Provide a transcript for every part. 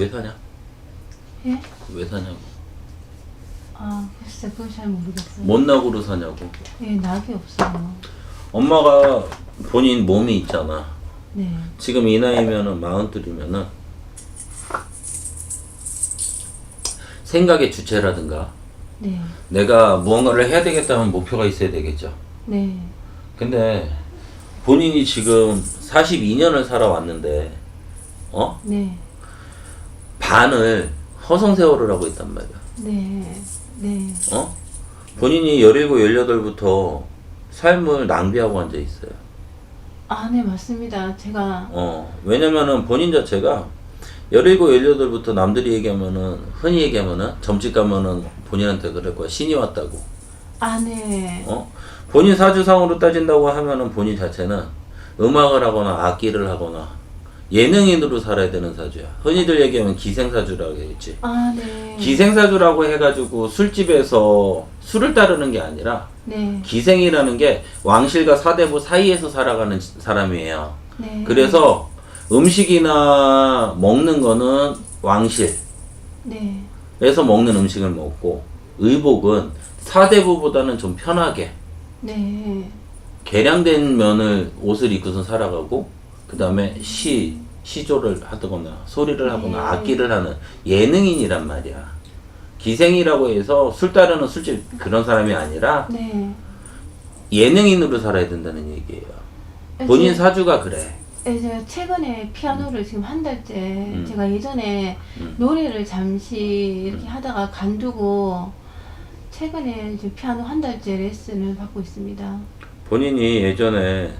왜 사냐? 예? 왜 사냐고. 아 글쎄 그걸 잘 모르겠어요. 뭔 낙으로 사냐고. 예, 낙이 없어요. 엄마가 본인 몸이 있잖아. 네. 지금 이 나이면은 마흔둘이면은 생각의 주체라든가 네. 내가 무언가를 해야 되겠다는 목표가 있어야 되겠죠. 네. 근데 본인이 지금 42년을 살아왔는데 어? 네. 반을 허송세월을 하고 있단 말이야. 네. 네. 어? 본인이 17, 18부터 삶을 낭비하고 앉아 있어요. 아, 네, 맞습니다. 제가 어, 왜냐면은 본인 자체가 17, 18부터 남들이 얘기하면은, 흔히 얘기하면은, 점집 가면은 본인한테 그럴 거야. 신이 왔다고. 아, 네. 어? 본인 사주상으로 따진다고 하면은 본인 자체는 음악을 하거나 악기를 하거나 예능인으로 살아야 되는 사주야. 흔히들 얘기하면 기생사주라고 하겠지. 아, 네. 기생사주라고 해가지고 술집에서 술을 따르는 게 아니라 네. 기생이라는 게 왕실과 사대부 사이에서 살아가는 사람이에요. 네. 그래서 음식이나 먹는 거는 왕실에서 네. 먹는 음식을 먹고 의복은 사대부보다는 좀 편하게 네. 개량된 면을 옷을 입고서 살아가고 그 다음에 시 시조를 하거나 소리를 하거나 네. 악기를 하는 예능인이란 말이야. 기생이라고 해서 술 따르는 술집 그런 사람이 아니라 네. 예능인으로 살아야 된다는 얘기예요. 본인 이제- 사주가 그래. 예, 제가 최근에 피아노를 지금 한 달째 음. 제가 예전에 음. 노래를 잠시 이렇게 하다가 간두고 최근에 이제 피아노 한 달째 레슨을 받고 있습니다. 본인이 예전에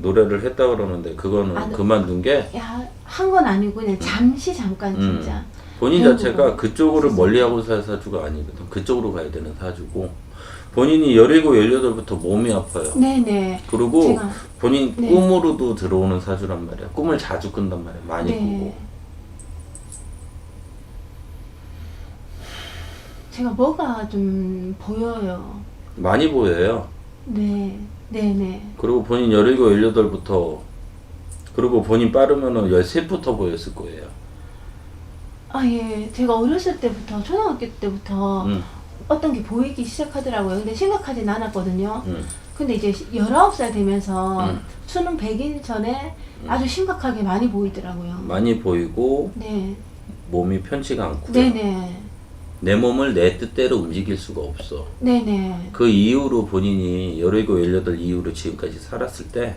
노래를 했다 그러는데 그거는 아, 네. 그만둔 게 야, 한건 아니고 그냥 잠시 잠깐 음. 진짜. 본인 배우고 자체가 그쪽으로 멀리하고 살 사주가 아니거든. 그쪽으로 가야 되는 사주고 본인이 17, 18부터 몸이 아파요. 네네. 그리고 제가 본인 네. 꿈으로도 들어오는 사주란 말이야. 꿈을 자주 꾼단 말이야. 많이 네. 꾸고. 제가 뭐가 좀 보여요. 많이 보여요. 네. 네네. 그리고 본인 17, 18부터 그리고 본인 빠르면은 13부터 보였을 거예요. 아, 예. 제가 어렸을 때부터, 초등학교 때부터 음, 어떤 게 보이기 시작하더라고요. 근데 생각하진 않았거든요. 음. 근데 이제 19살 되면서 음. 수능 100일 전에 아주 심각하게 많이 보이더라고요. 많이 보이고 네. 몸이 편치가 않고 네네. 내 몸을 내 뜻대로 움직일 수가 없어. 네네. 그 이후로 본인이 17, 18 이후로 지금까지 살았을 때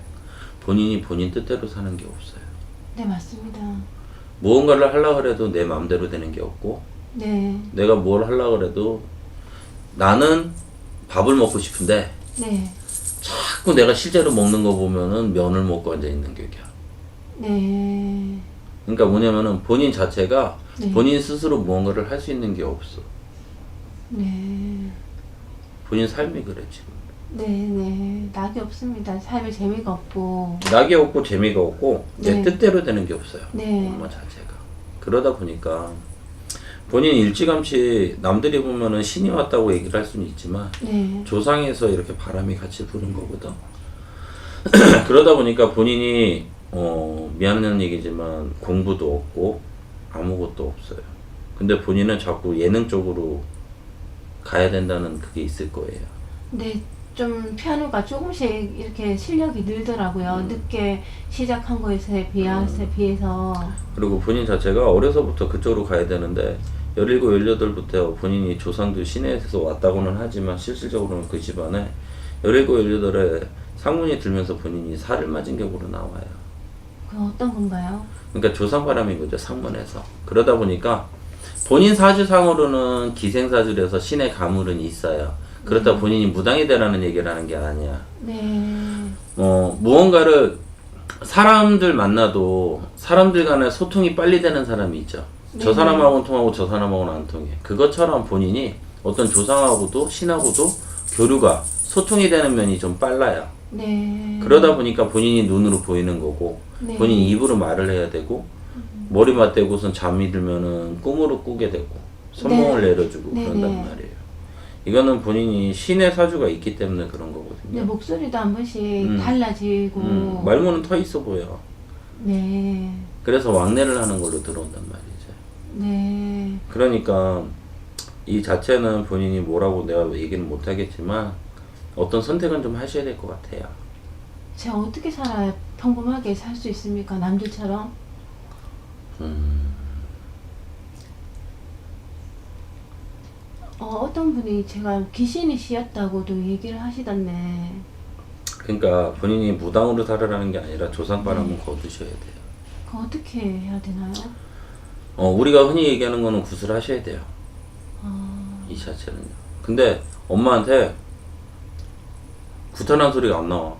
본인이 본인 뜻대로 사는 게 없어요. 네, 맞습니다. 무언가를 하려고 해도 내 마음대로 되는 게 없고 네. 내가 뭘 하려고 해도 나는 밥을 먹고 싶은데 네. 자꾸 내가 실제로 먹는 거 보면은 면을 먹고 앉아 있는 격이야. 네. 그러니까 뭐냐면은 본인 자체가 네. 본인 스스로 무언가를 할 수 있는 게 없어. 네. 본인 삶이 그래 지금. 네네. 낙이 없습니다. 삶에 재미가 없고. 낙이 없고 재미가 없고 내 네. 뜻대로 되는 게 없어요. 네. 엄마 자체가. 그러다 보니까 본인 일찌감치 남들이 보면은 신이 왔다고 얘기를 할 수는 있지만 네. 조상에서 이렇게 바람이 같이 부는 거거든. 그러다 보니까 본인이 어 미안한 얘기지만 공부도 없고 아무것도 없어요. 근데 본인은 자꾸 예능 쪽으로 가야 된다는 그게 있을 거예요. 네. 좀 피아노가 조금씩 이렇게 실력이 늘더라고요. 음. 늦게 시작한 거에 비해서, 비해서. 그리고 본인 자체가 어려서부터 그쪽으로 가야 되는데 17, 18부터 본인이 조상도 시내에서 왔다고는 하지만 실질적으로는 그 집안에 17, 18에 상문이 들면서 본인이 살을 맞은 격으로 나와요. 그 어떤 건가요? 그러니까 조상바람인 거죠 상문에서 그러다 보니까 본인 사주상으로는 기생사주라서 신의 가물은 있어요 그렇다 본인이 무당이 되라는 얘기를 하는 게 아니야 네. 어 무언가를 사람들 만나도 사람들 간에 소통이 빨리 되는 사람이 있죠 저 네. 사람하고는 통하고 저 사람하고는 안 통해 그것처럼 본인이 어떤 조상하고도 신하고도 교류가 소통이 되는 면이 좀 빨라요 네. 그러다 보니까 본인이 눈으로 보이는 거고 네. 본인 입으로 말을 해야 되고 머리 맞대고선 잠이 들면은 꿈으로 꾸게 되고 선몽을 네. 내려주고 네, 그런단 네. 말이에요. 이거는 본인이 신의 사주가 있기 때문에 그런 네, 거거든요. 목소리도 한 번씩 음. 달라지고. 음, 말문은 터 있어 보여. 네. 그래서 왕래를 하는 걸로 들어온단 말이죠. 네. 그러니까 이 자체는 본인이 뭐라고 내가 얘기는 못 하겠지만 어떤 선택은 좀 하셔야 될 것 같아요. 제가 어떻게 살아야 평범하게 살 수 있습니까? 남들처럼? 음, 어, 어떤 분이 제가 귀신이 씌었다고도 얘기를 하시던데, 그러니까 본인이 무당으로 살아라는 게 아니라 조상발 한번 거두셔야 돼요. 그거 어떻게 해야 되나요? 어, 우리가 흔히 얘기하는 거는 구슬하셔야 돼요. 아, 이 자체는요. 근데 엄마한테 구탄한 소리가 안 나와.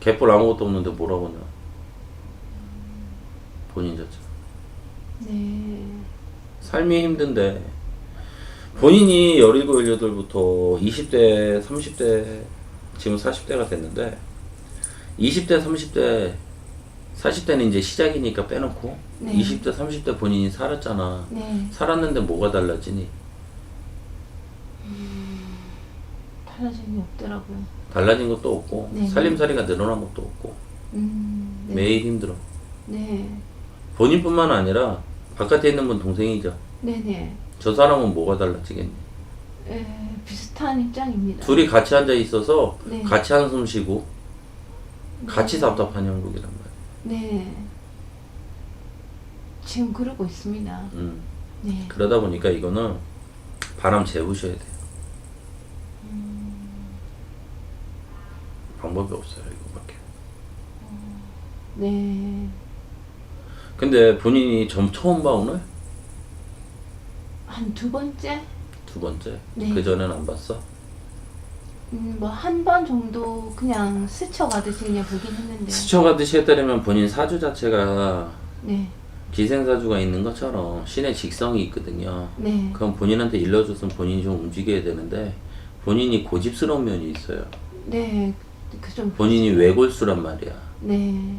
개뿔 아무것도 없는데 뭐라고 하냐. 본인 자체. 네. 삶이 힘든데 본인이 17, 18부터 20대, 30대, 지금 40대가 됐는데 20대, 30대, 40대는 이제 시작이니까 빼놓고 네. 20대, 30대 본인이 살았잖아. 네. 살았는데 뭐가 달라지니? 달라진 게 없더라고요. 달라진 것도 없고 네. 살림살이가 늘어난 것도 없고 음, 네. 매일 힘들어. 네. 본인뿐만 아니라 바깥에 있는 분 동생이죠. 네네. 저 사람은 뭐가 달라지겠니? 에, 비슷한 입장입니다. 둘이 같이 앉아 있어서 네. 같이 한숨 쉬고 같이 답답한 형국이란 말이야. 네. 지금 그러고 있습니다. 음. 네. 그러다 보니까 이거는 바람 재우셔야 돼 방법이 없어요, 이거밖에. 네. 근데 본인이 점 처음 봐 오늘? 한 두 번째? 두 번째? 네. 그 전엔 안 봤어? 음, 뭐 한 번 정도 그냥 스쳐가듯이 그냥 보긴 했는데. 스쳐가듯이 했다면 본인 사주 자체가 네. 기생사주가 있는 것처럼 신의 직성이 있거든요. 네. 그럼 본인한테 일러줬으면 본인이 좀 움직여야 되는데 본인이 고집스러운 면이 있어요. 네. 그 좀. 본인이 외골수란 말이야. 네.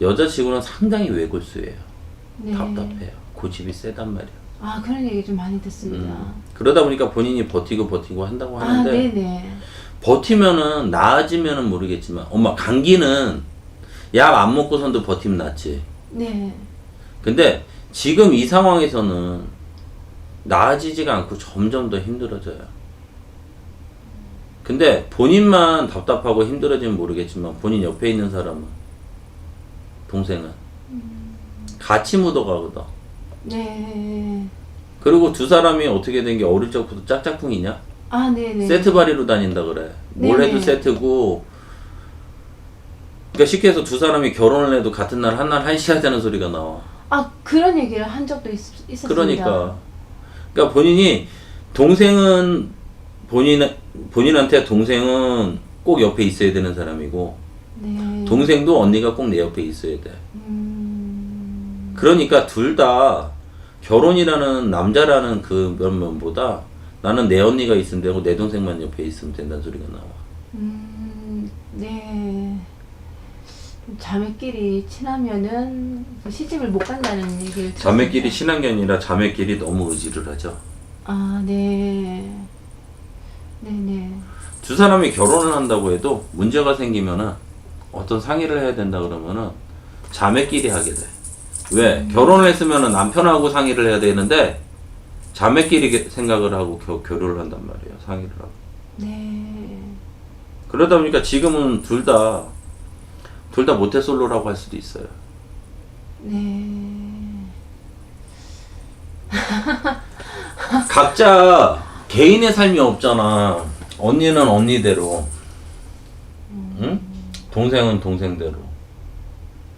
여자 치고는 상당히 외골수예요. 네. 답답해요. 고집이 세단 말이야. 아, 그런 얘기 좀 많이 듣습니다. 음. 그러다 보니까 본인이 버티고 버티고 한다고 아, 하는데 네네. 버티면은 나아지면은 모르겠지만 엄마 감기는 약 안 먹고선도 버티면 낫지. 네. 근데 지금 이 상황에서는 나아지지가 않고 점점 더 힘들어져요. 근데 본인만 답답하고 힘들어지면 모르겠지만 본인 옆에 있는 사람은 동생은 같이 묻어가거든. 네. 그리고 두 사람이 어떻게 된 게 어릴 적부터 짝짝꿍이냐? 아, 네네. 세트 발이로 다닌다 그래. 뭘 네네. 해도 세트고. 그러니까 쉽게 해서 두 사람이 결혼을 해도 같은 날 한 날 한시해야 되는 소리가 나와. 아, 그런 얘기를 한 적도 있, 있었습니다. 그러니까. 그러니까 본인이 동생은 본인 본인한테 동생은 꼭 옆에 있어야 되는 사람이고 네. 동생도 언니가 꼭 내 옆에 있어야 돼. 음. 그러니까 둘 다 결혼이라는 남자라는 그 면면보다 나는 내 언니가 있으면 되고 내 동생만 옆에 있으면 된다는 소리가 나와. 음, 네. 자매끼리 친하면은 시집을 못 간다는 얘기를 자매끼리. 친한 게 아니라 자매끼리 너무 의지를 하죠. 아, 네. 네네. 두 사람이 결혼을 한다고 해도 문제가 생기면은 어떤 상의를 해야 된다 그러면은 자매끼리 하게 돼. 왜? 결혼을 했으면은 남편하고 상의를 해야 되는데 자매끼리 게- 생각을 하고 겨, 교류를 한단 말이에요. 상의를 하고. 네. 그러다 보니까 지금은 둘 다 둘 다 모태솔로라고 할 수도 있어요. 네. 각자 개인의 삶이 없잖아. 언니는 언니대로, 응? 동생은 동생대로.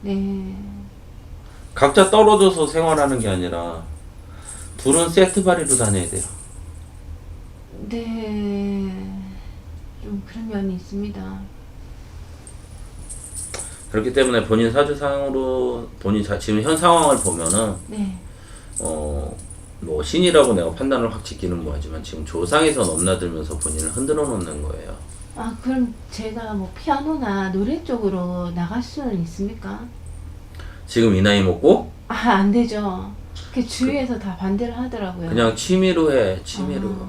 네. 각자 떨어져서 생활하는 게 아니라 둘은 세트 발이로 다녀야 돼요. 네. 좀 그런 면이 있습니다. 그렇기 때문에 본인 사주상으로 본인 자, 지금 현 상황을 보면은 네. 어 뭐 신이라고 내가 판단을 확 짓기는 뭐하지만 지금 조상에서 넘나들면서 본인을 흔들어 놓는 거예요. 아, 그럼 제가 뭐 피아노나 노래 쪽으로 나갈 수는 있습니까? 지금 이 나이 먹고 아, 안 되죠. 그 주위에서 다 반대를 하더라고요. 그냥 취미로 해 취미로. 아,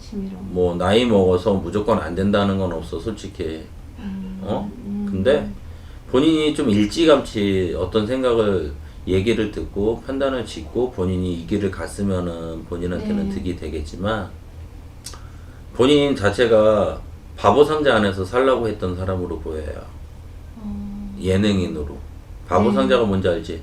취미로. 뭐 나이 먹어서 무조건 안 된다는 건 없어 솔직히. 음, 어? 음. 근데 본인이 좀 일찌감치 어떤 생각을 얘기를 듣고 판단을 짓고 본인이 이 길을 갔으면은 본인한테는 네. 득이 되겠지만 본인 자체가 바보 상자 안에서 살라고 했던 사람으로 보여요. 어, 예능인으로. 바보 네. 상자가 뭔지 알지?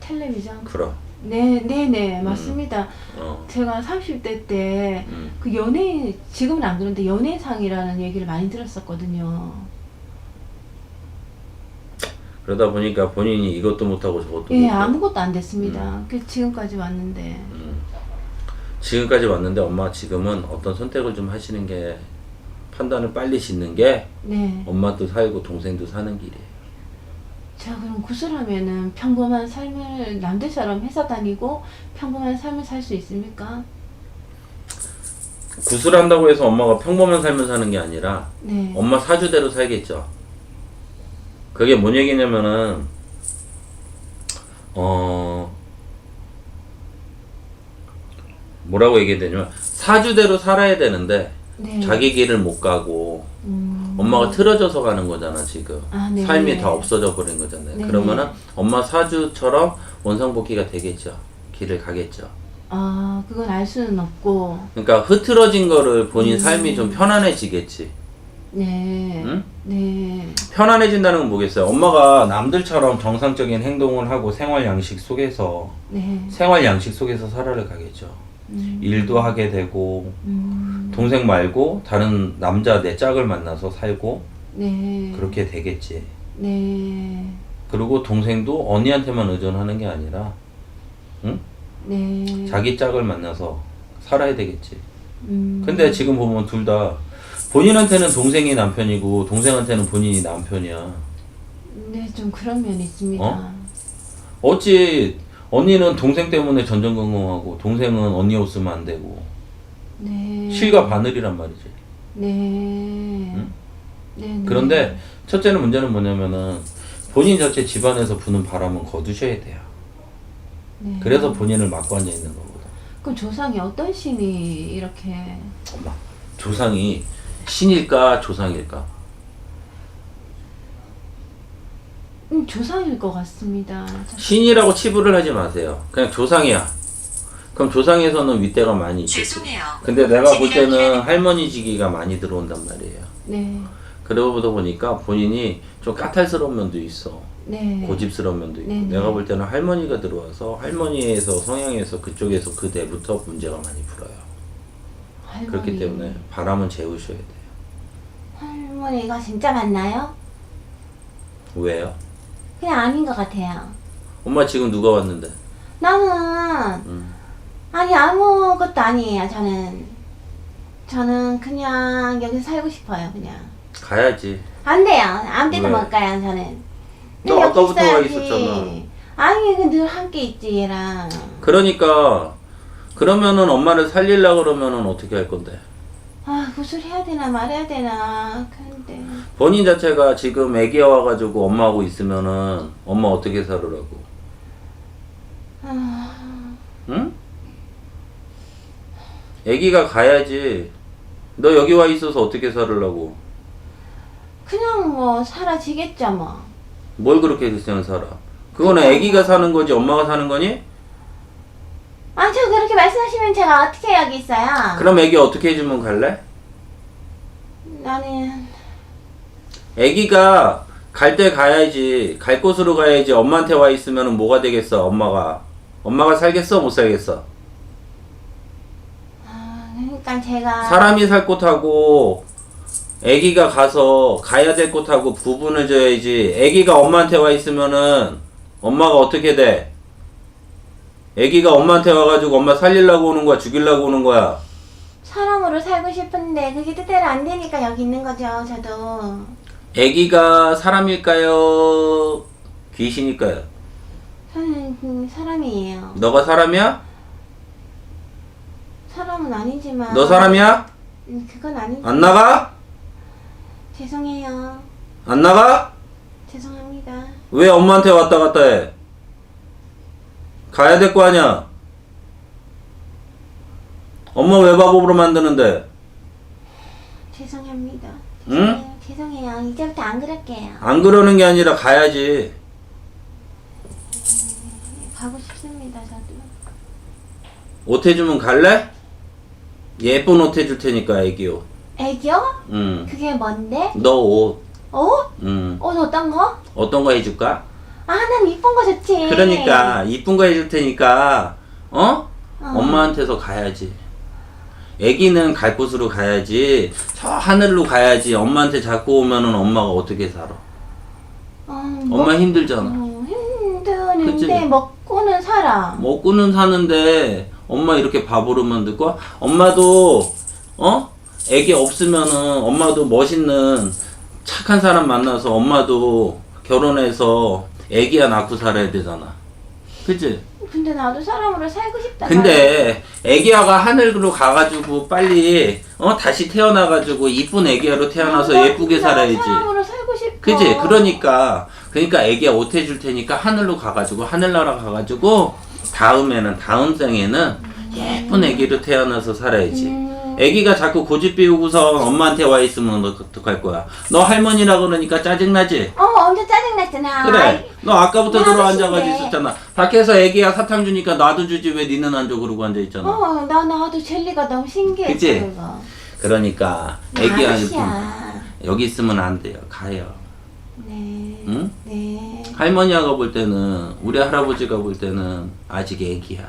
텔레비전. 그럼. 네, 네, 네, 맞습니다. 어. 제가 30대 때 음. 그 연예인 지금은 안 그런데 연예상이라는 얘기를 많이 들었었거든요. 그러다 보니까 본인이 이것도 못하고 저것도 예, 못하고 아무것도 안 됐습니다. 그 지금까지 왔는데. 음. 지금까지 왔는데 엄마 지금은 어떤 선택을 좀 하시는 게 판단을 빨리 짓는 게 네. 엄마도 살고 동생도 사는 길이에요. 제가 그럼 구슬하면은 평범한 삶을 남들처럼 회사 다니고 평범한 삶을 살 수 있습니까? 구슬한다고 해서 엄마가 평범한 삶을 사는 게 아니라 네. 엄마 사주대로 살겠죠. 그게 뭔 얘기냐면은 어 뭐라고 얘기해야 되냐면 사주대로 살아야 되는데 네. 자기 길을 못 가고 음. 엄마가 틀어져서 가는 거잖아 지금 아, 네. 삶이 다 없어져 버린 거잖아요. 네. 그러면은 엄마 사주처럼 원상복귀가 되겠죠. 길을 가겠죠. 아, 그건 알 수는 없고. 그러니까 흐트러진 거를 본인 음. 삶이 좀 편안해지겠지. 네. 응? 네. 편안해진다는 건 뭐겠어요? 엄마가 남들처럼 정상적인 행동을 하고 생활 양식 속에서 네. 생활 양식 속에서 살아를 가겠죠. 음. 일도 하게 되고 음. 동생 말고 다른 남자 내 짝을 만나서 살고 네. 그렇게 되겠지. 네. 그리고 동생도 언니한테만 의존하는 게 아니라 응? 네. 자기 짝을 만나서 살아야 되겠지. 음. 근데 지금 보면 둘 다 본인한테는 동생이 남편이고 동생한테는 본인이 남편이야. 네, 좀 그런 면이 있습니다. 어? 어찌 언니는 동생 때문에 전전긍긍하고 동생은 언니 없으면 안 되고 네. 실과 바늘이란 말이지. 네. 네. 네. 그런데 첫째는 문제는 뭐냐면은 본인 자체 집안에서 부는 바람은 거두셔야 돼요. 네. 그래서 본인을 막고 앉아 있는 거거든. 그럼 조상이 어떤 신이 이렇게 엄마 조상이 신일까 조상일까? 음, 조상일 것 같습니다. 신이라고 치부를 하지 마세요. 그냥 조상이야. 그럼 조상에서는 윗대가 많이 있겠지. 죄송해요. 근데 내가 볼 때는 할머니 지기가 많이 들어온단 말이에요. 네. 그러다 보니까 본인이 좀 까탈스러운 면도 있어. 네. 고집스러운 면도 있고. 네 네. 내가 볼 때는 할머니가 들어와서 할머니에서 성향에서 그쪽에서 그 대부터 문제가 많이 불어요. 할머니. 그렇기 때문에 바람은 재우셔야 돼 요. 할머니가 진짜 맞나요? 왜요? 그냥 아닌 것 같아요. 엄마 지금 누가 왔는데? 나는 음. 아니 아무것도 아니에요. 저는 저는 그냥 여기 살고 싶어요. 그냥 가야지. 안 돼요. 아무 데도 왜? 못 가요. 저는 너 그냥 여기 아까부터 가 있어야지. 있었잖아. 아니 그늘 함께 있지 얘랑. 그러니까 그러면은 엄마를 살릴라 그러면은 어떻게 할 건데? 아 구슬 해야 되나 말해야 되나. 근 데 본인 자체가 지금 애기 와가지고 엄마하고 있으면은 엄마 어떻게 살으라고? 아, 응? 애기가 가야지. 너 여기 와 있어서 어떻게 살으려고? 그냥 뭐 사라지겠죠 뭐. 뭘 그렇게 그냥 살아? 그거는 애기가 사는 거지 엄마가 사는 거니? 아니 저 그렇게 말씀하시면 제가 어떻게 여기 있어요? 그럼 애기 어떻게 해주면 갈래? 나는 애기가 갈 때 가야지. 갈 곳으로 가야지. 엄마한테 와 있으면은 뭐가 되겠어? 엄마가 엄마가 살겠어? 못 살겠어? 아, 그러니까 제가 사람이 살 곳하고 애기가 가서 가야 될 곳하고 구분을 줘야지. 애기가 엄마한테 와 있으면은 엄마가 어떻게 돼? 애기가 엄마한테 와가지고 엄마 살리려고 오는 거야? 죽이려고 오는 거야? 사람으로 살고 싶은데 그게 뜻대로 안 되니까 여기 있는 거죠. 저도 애기가 사람일까요? 귀신일까요? 저는 그 사람이에요. 너가 사람이야? 사람은 아니지만 너 사람이야? 음, 그건 아니지. 안 나가? 죄송해요. 안 나가? 죄송합니다. 왜 엄마한테 왔다 갔다 해? 가야 될 거 아니야? 엄마 왜 바보로 만드는데? 죄송합니다. 응? 죄송해요. 죄송해요. 이제부터 안 그럴게요. 안 그러는 게 아니라 가야지. 가고 싶습니다, 저도. 옷 해주면 갈래? 예쁜 옷 해줄 테니까 애기 옷. 애기요? 응. 그게 뭔데? 너 옷. 어? 응. 옷 어떤 거? 어떤 거 해줄까? 아, 난 이쁜 거 좋지. 그러니까 이쁜 거 해줄 테니까 어? 어. 엄마한테서 가야지. 애기는 갈 곳으로 가야지. 저 하늘로 가야지. 엄마한테 자꾸 오면은 엄마가 어떻게 살아? 어, 엄마 힘들잖아. 어, 힘드는데 그치? 먹고는 살아. 먹고는 사는데 엄마 이렇게 바보로 만들고 엄마도 어? 애기 없으면은 엄마도 멋있는 착한 사람 만나서 엄마도 결혼해서 애기야 낳고 살아야 되잖아. 그치? 근데 나도 사람으로 살고 싶다. 근데 애기야가 하늘로 가가지고 빨리 어 다시 태어나가지고 이쁜 애기야로 태어나서 나- 예쁘게 나 살아야지. 사람으로 살고 싶어. 그지? 그러니까 그러니까 애기야 옷 해줄 테니까 하늘로 가가지고 하늘나라 가가지고 다음에는 다음 생에는 예쁜 애기로 태어나서 살아야지. 음. 애기가 자꾸 고집 피우고서 엄마한테 와 있으면 너 어떡할 거야? 너 할머니라 그러니까 짜증나지? 어, 엄청 짜증났잖아. 그래. 너 아까부터 나 들어 앉아가지고 아저씨인데. 있었잖아. 밖에서 애기야 사탕 주니까 나도 주지 왜 니는 안 줘 그러고 앉아 있잖아. 어, 나 나도 젤리가 너무 신기했어. 그치? 그거. 그러니까 나 애기야 아저씨야. 여기 있으면 안 돼요. 가요. 네. 응? 네. 할머니가 볼 때는 우리 할아버지가 볼 때는 아직 애기야.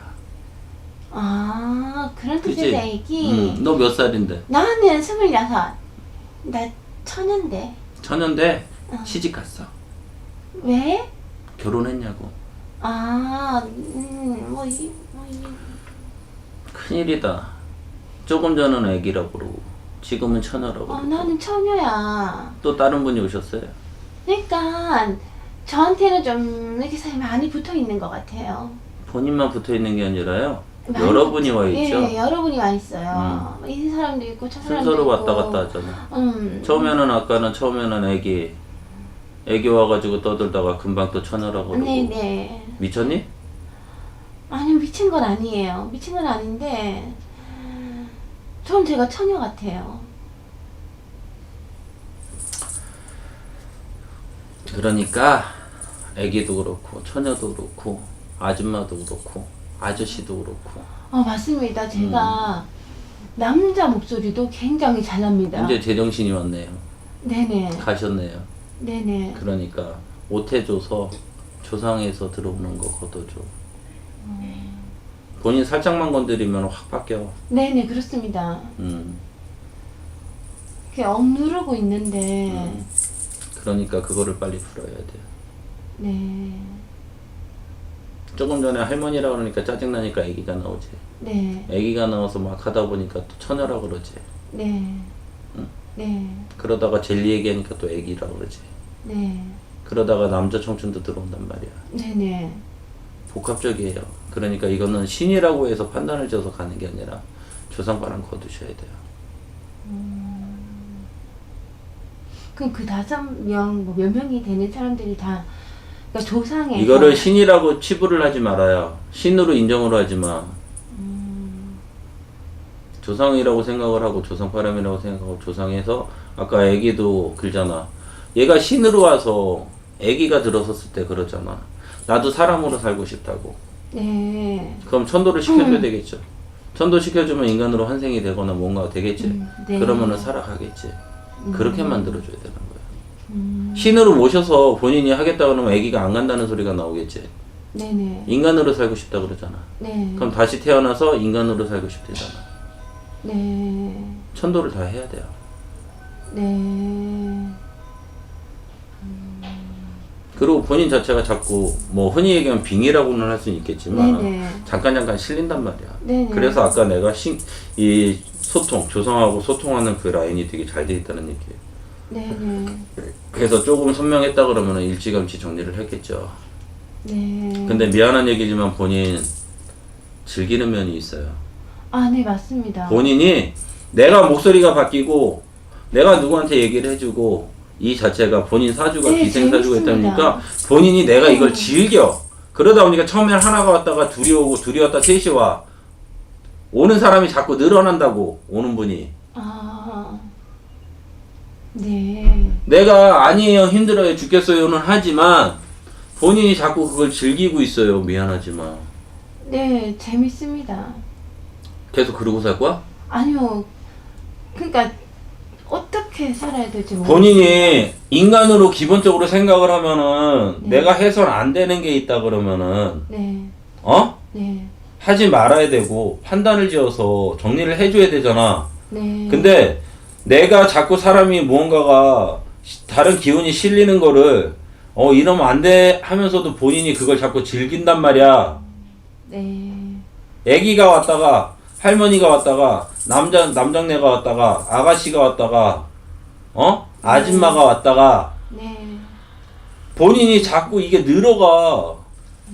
아, 그런 그치? 뜻에서 애기. 응. 너몇 살인데? 나는 스물여섯. 나 천연데. 천연데 어. 시집 갔어. 왜? 결혼했냐고. 아, 음, 뭐, 이, 뭐, 이. 큰일이다. 조금 전은 애기라고 그러고 지금은 처녀라고 어, 그러고 나는 처녀야. 또 다른 분이 오셨어요. 그러니까 저한테는 좀 이렇게 사람이 많이 붙어 있는 것 같아요. 본인만 붙어 있는 게 아니라요. 여러분이 와 있죠. 예, 여러분이 와 있어요. 이 사람도 있고 저 사람도 순서로 있고. 왔다 갔다 하잖아. 음. 처음에는 아까는 처음에는 애기 애기 와가지고 떠들다가 금방 또 처녀라고 그러고 네네. 미쳤니? 아니 미친 건 아니에요. 미친 건 아닌데 전 제가 처녀 같아요. 그러니까 애기도 그렇고 처녀도 그렇고 아줌마도 그렇고 아저씨도 그렇고 어 맞습니다. 제가 남자 목소리도 굉장히 잘 납니다. 이제 제정신이 왔네요. 네네. 가셨네요. 네네. 그러니까 옷 해줘서 조상에서 들어오는 거 걷어줘. 본인 살짝만 건드리면 확 바뀌어. 네네 그렇습니다. 음. 이렇게 억누르고 있는데 음. 그러니까 그거를 빨리 풀어야 돼. 네. 조금 전에 할머니라 그러니까 짜증나니까 애기가 나오지. 네. 애기가 나와서 막 하다 보니까 또 처녀라 그러지. 네. 응? 네. 그러다가 젤리 얘기하니까 또 애기라 그러지. 네. 그러다가 남자 청춘도 들어온단 말이야. 네네. 복합적이에요. 그러니까 이거는 신이라고 해서 판단을 져서 가는 게 아니라 조상바람 거두셔야 돼요. 그럼 그 다섯 명, 뭐 몇 명이 되는 사람들이 다, 그러니까 조상에서. 이거를 신이라고 치부를 하지 말아요. 신으로 인정을 하지 마. 조상이라고 생각을 하고 조상바람이라고 생각하고 조상에서 아까 애기도 그러잖아. 얘가 신으로 와서 애기가 들어섰을 때 그러잖아. 나도 사람으로 살고 싶다고. 네. 그럼 천도를 시켜줘야 되겠죠. 천도 시켜주면 인간으로 환생이 되거나 뭔가 되겠지. 음, 네. 그러면은 살아가겠지. 그렇게 만들어줘야 되는. 음, 신으로 모셔서 본인이 하겠다 그러면 애기가 안 간다는 소리가 나오겠지. 네네. 인간으로 살고 싶다 그러잖아. 네. 그럼 다시 태어나서 인간으로 살고 싶대잖아. 네. 천도를 다 해야 돼요. 네. 그리고 본인 자체가 자꾸 뭐 흔히 얘기하면 빙의라고는 할 수는 있겠지만 네네. 잠깐 잠깐 실린단 말이야. 네네. 그래서 아까 내가 신, 이 소통, 조상하고 소통하는 그 라인이 되게 잘 돼 있다는 얘기예요. 네네. 그래서 조금 선명했다 그러면 일찌감치 정리를 했겠죠. 네. 근데 미안한 얘기지만 본인 즐기는 면이 있어요. 아, 네, 맞습니다. 본인이 내가 목소리가 바뀌고 내가 누구한테 얘기를 해주고 이 자체가 본인 사주가 네, 기생사주가 있다 재밌습니다. 보니까 본인이 내가 이걸 네. 즐겨 그러다 보니까 처음엔 하나가 왔다가 둘이 오고 둘이 왔다 셋이 와 오는 사람이 자꾸 늘어난다고 오는 분이 아. 네. 내가 아니에요 힘들어요 죽겠어요는 하지만 본인이 자꾸 그걸 즐기고 있어요 미안하지만 네, 재밌습니다. 계속 그러고 살 거야? 아니요. 그러니까 어떻게 살아야 될지 모르겠어요. 본인이 인간으로 기본적으로 생각을 하면은 네. 내가 해선 안 되는 게 있다 그러면은 네. 어? 네. 하지 말아야 되고 판단을 지어서 정리를 해줘야 되잖아. 네. 근데 내가 자꾸 사람이 무언가가 시- 다른 기운이 실리는 거를 어 이러면 안돼 하면서도 본인이 그걸 자꾸 즐긴단 말이야. 네. 애기가 왔다가 할머니가 왔다가 남자 남장네가 왔다가 아가씨가 왔다가 어 아줌마가 왔다가 네. 본인이 자꾸 이게 늘어가.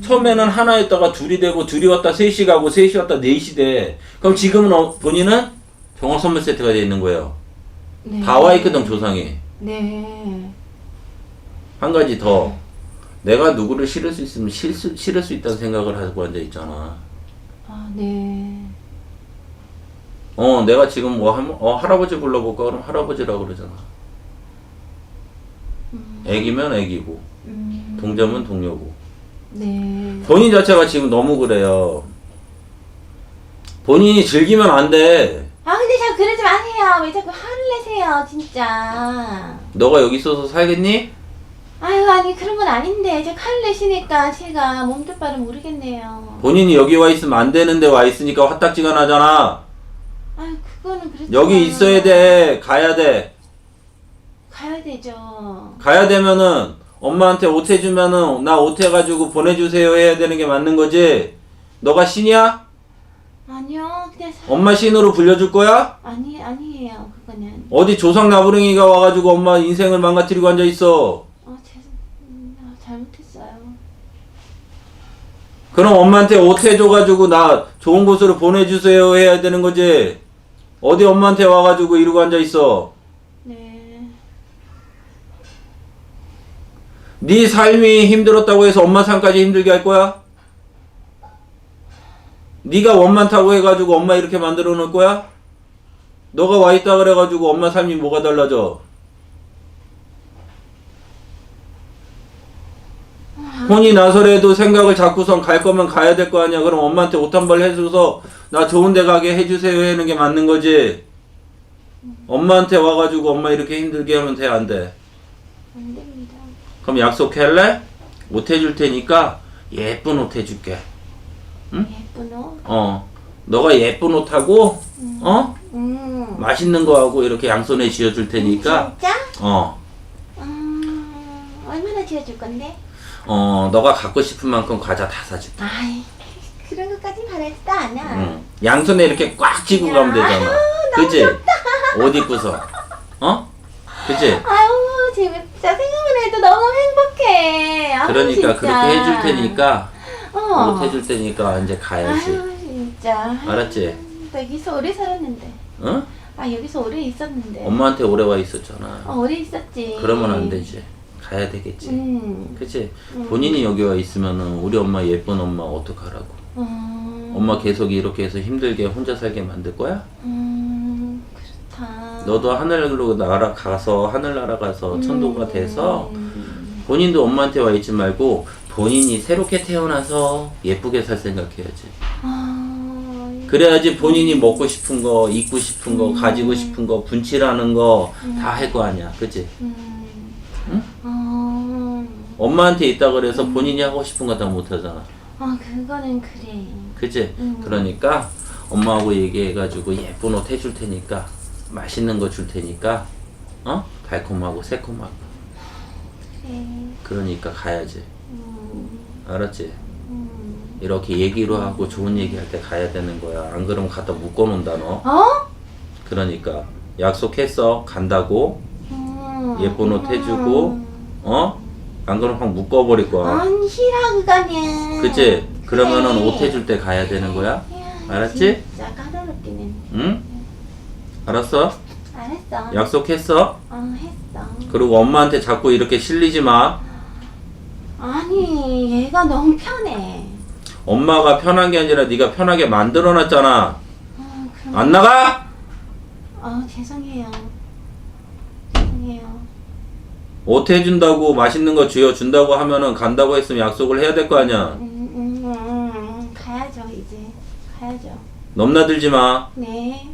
처음에는 하나였다가 둘이 되고 둘이 왔다 셋이 가고 셋이 왔다 넷이 돼. 그럼 지금은 어, 본인은 종합 선물 세트가 돼 있는 거예요. 네. 다 와 있거든 조상이. 네. 한 가지 더. 내가 누구를 실을 수 있으면 실 수, 실을 수 있다는 생각을 하고 앉아 있잖아. 아, 네. 어, 내가 지금 뭐 하면 어 할아버지 불러볼까? 그럼 할아버지라고 그러잖아. 애기면 애기고, 음. 동자면 동료고. 네. 본인 자체가 지금 너무 그래요. 본인이 즐기면 안 돼. 아 근데 자꾸 그러지 마세요. 왜 자꾸 화를 내세요, 진짜. 너가 여기 있어서 살겠니? 아유 아니 그런 건 아닌데 자꾸 화를 내시니까 제가 몸둘 바를 모르겠네요. 본인이 여기 와 있으면 안 되는데 와 있으니까 화딱지가 나잖아. 아유 그거는 그렇죠. 여기 있어야 돼. 가야 돼. 가야 되죠. 가야 되면은 엄마한테 옷 해주면은 나 옷 해가지고 보내주세요 해야 되는 게 맞는 거지. 너가 신이야? 아니요 그냥 사... 엄마 신으로 불려줄 거야? 아니 아니에요 그거는. 어디 조상 나부랭이가 와가지고 엄마 인생을 망가뜨리고 앉아 있어. 어 죄송 음, 아, 잘못했어요. 그럼 엄마한테 옷 해줘가지고 나 좋은 곳으로 보내주세요 해야 되는 거지. 어디 엄마한테 와가지고 이러고 앉아 있어. 네. 네 삶이 힘들었다고 해서 엄마 삶까지 힘들게 할 거야? 네가 원만 타고 해가지고 엄마 이렇게 만들어 놓을 거야? 너가 와 있다 그래가지고 엄마 삶이 뭐가 달라져? 혼이 나서래도 생각을 잡고선 갈 거면 가야 될 거 아니야. 그럼 엄마한테 옷 한 벌 해줘서 나 좋은 데 가게 해주세요 하는 게 맞는 거지. 엄마한테 와가지고 엄마 이렇게 힘들게 하면 돼, 안 돼? 안 됩니다. 그럼 약속할래? 옷 해줄 테니까 예쁜 옷 해줄게. 예쁜 옷. 어. 너가 예쁜 옷하고, 어? 음. 맛있는 거 하고 이렇게 양손에 쥐어 줄 테니까, 진짜? 어. 음. 얼마나 지어줄 건데? 어, 너가 갖고 싶은 만큼 과자 다 사줄게. 아이 그런 것까진 바라지도 않아. 응. 양손에 이렇게 꽉 쥐고 가면 되잖아. 그치? 옷 입고서. 어? 그치? 아유 재밌다 생각만 해도 너무 행복해. 아유, 그러니까 진짜. 그렇게 해줄 테니까, 어. 옷 해줄 테니까 이제 가야지. 아유 진짜. 알았지? 나 여기서 오래 살았는데. 응? 아 여기서 오래 있었는데. 엄마한테 오래 와 있었잖아. 어, 오래 있었지. 그러면 안 되지. 가야 되겠지. 음. 그치? 본인이 여기 와 있으면은 우리 엄마 예쁜 엄마 어떡하라고? 음. 엄마 계속 이렇게 해서 힘들게 혼자 살게 만들 거야? 음. 그렇다. 너도 하늘로 날아가서 하늘나라 가서 천도가 돼서 음. 본인도 엄마한테 와 있지 말고 본인이 새롭게 태어나서 예쁘게 살 생각해야지. 아. 그래야지 본인이 먹고 싶은 거, 입고 싶은 거, 가지고 싶은 거, 분칠하는 거 다 할 거 아니야. 그치? 음. 응? 어. 엄마한테 있다 그래서 본인이 하고 싶은 거 다 못 하잖아. 아 그거는 그래. 그치? 음. 그러니까 엄마하고 얘기해가지고 예쁜 옷 해줄 테니까 맛있는 거 줄 테니까 어? 달콤하고 새콤하고 그래. 그러니까 가야지 음. 알았지? 음. 이렇게 얘기로 하고 좋은 얘기 할 때 가야 되는 거야 안 그러면 갖다 묶어놓는다 너 어? 그러니까 약속했어 간다고 음. 예쁜 옷 해주고 어? 안 그러면 확 묶어버릴 거야 아니 싫어 그거는. 그치? 그러면은 그래. 옷 해줄 때 가야 되는 거야 알았지? 진짜 까다롭기는. 응? 알았어? 알았어. 약속했어? 어 했어. 그리고 엄마한테 자꾸 이렇게 실리지 마. 아니 얘가 너무 편해. 엄마가 편한 게 아니라 네가 편하게 만들어놨잖아. 아 그럼. 안 나가? 아 죄송해요. 죄송해요. 옷 해준다고 맛있는 거 쥐어 준다고 하면은 간다고 했으면 약속을 해야 될 거 아니야. 음, 음, 음, 음, 가야죠 이제 가야죠. 넘나들지 마. 네.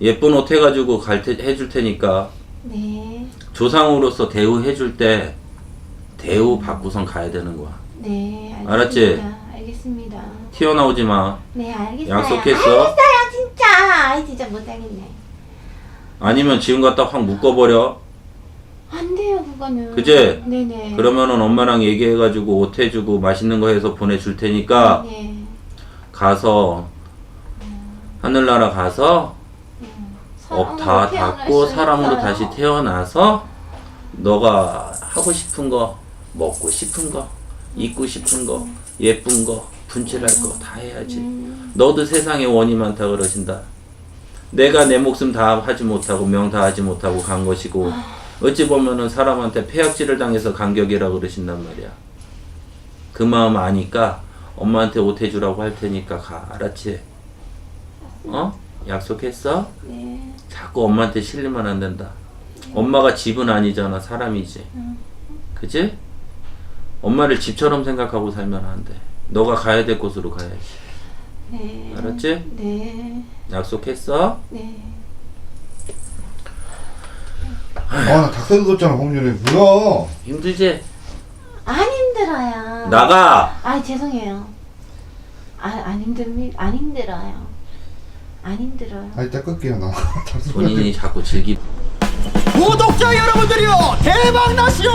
예쁜 옷 해가지고 갈 테, 해줄 테니까 네. 조상으로서 대우해줄 때 대우 받고선 가야 되는 거야. 네. 알겠습니다. 알았지? 알겠습니다. 튀어나오지 마. 네, 알겠어요. 약속했어? 알겠어요, 진짜. 아이, 진짜 못하겠네. 아니면 지금 갖다 확 묶어버려. 안 돼요, 그거는. 그제? 네네. 그러면은 엄마랑 얘기해가지고 옷 해주고 맛있는 거 해서 보내줄 테니까 네. 가서 하늘나라 가서 업 다 닫고 사람으로 다시 태어나서 너가 하고 싶은 거 먹고 싶은 거 입고 싶은 거 예쁜 거 분칠할 거 다 해야지 음. 너도 세상에 원이 많다 그러신다 내가 내 목숨 다 하지 못하고 명 다 하지 못하고 간 것이고 어찌 보면은 사람한테 폐악질을 당해서 간격이라 그러신단 말이야 그 마음 아니까 엄마한테 옷 해주라고 할 테니까 가 알았지? 어? 약속했어? 네. 자꾸 엄마한테 실리면 안 된다. 엄마가 집은 아니잖아, 사람이지. 그지? 엄마를 집처럼 생각하고 살면 안 돼. 너가 가야 될 곳으로 가야지. 네. 알았지? 네. 약속했어? 네. 아나 닭살 돋았잖아 홍준이 뭐야 힘들지? 안 힘들어요. 나가! 아, 죄송해요. 아, 안 힘듭니다. 안 힘들어요. 안 힘들어요. 아 이따 끌게요 나 닭살 본인이 자꾸 즐기. 구독자 여러분들이요 대박 나시오